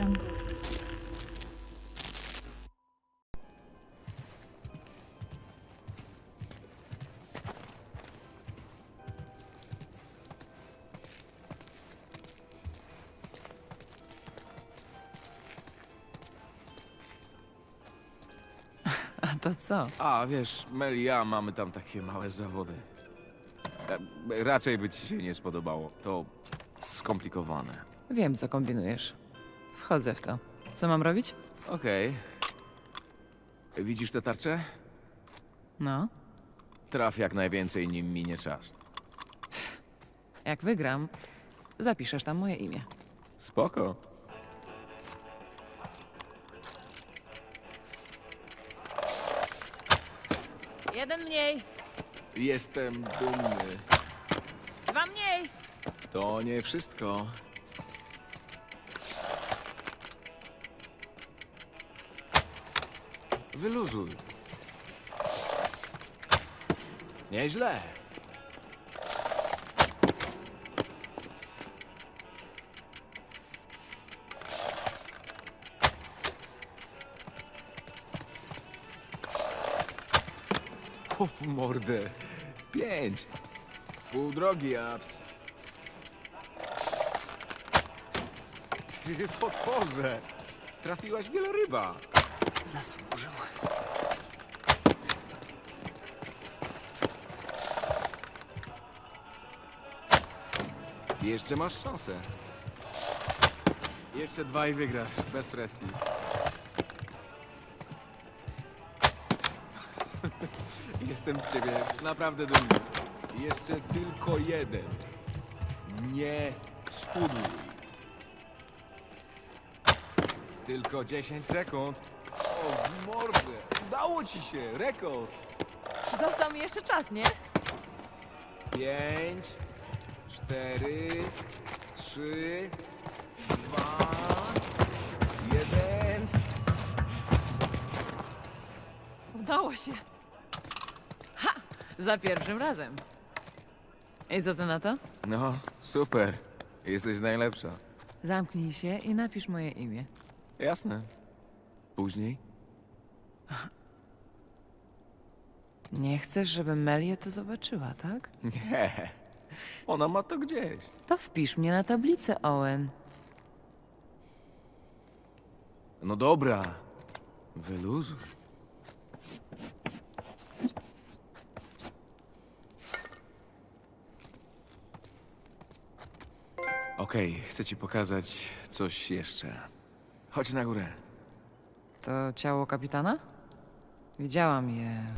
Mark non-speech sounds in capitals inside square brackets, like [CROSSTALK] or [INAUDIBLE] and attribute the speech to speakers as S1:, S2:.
S1: pociągu. [LAUGHS]
S2: A to co?
S3: A, wiesz, Mel i ja mamy tam takie małe zawody. E, raczej by ci się nie spodobało. To skomplikowane.
S2: Wiem, co kombinujesz. Wchodzę w to. Co mam robić?
S3: Okej. Widzisz tę tarczę?
S2: No,
S3: Traf jak najwięcej, nim minie czas.
S2: jak wygram, zapiszesz tam moje imię.
S3: Spoko.
S2: Jeden mniej,
S3: Jestem dumny.
S2: dwa mniej.
S3: To nie wszystko. Wyluzuj. Nieźle. O, w mordę. Pięć. Pół drogi, Abs. Ty potworze! Trafiłaś wieloryba.
S2: Zasłużył.
S3: Jeszcze masz szansę. Jeszcze dwa i wygrasz, bez presji. [LAUGHS] Jestem z ciebie naprawdę dumny. Jeszcze tylko jeden. Nie spudłuj. Tylko 10 sekund. O, w mordę! Udało ci się! Rekord!
S2: Został mi jeszcze czas, nie?
S3: Pięć, cztery, trzy, dwa, jeden.
S2: Udało się. Ha! Za pierwszym razem. I co ty na to?
S3: No, super. Jesteś najlepsza.
S2: Zamknij się i napisz moje imię.
S3: Jasne. Później?
S2: Nie chcesz, żeby Melie to zobaczyła, tak?
S3: Nie. Ona ma to gdzieś.
S2: To wpisz mnie na tablicę, Owen.
S3: No dobra. Wyluzuj. Okej, chcę ci pokazać coś jeszcze. Chodź na górę.
S2: To ciało kapitana? Widziałam je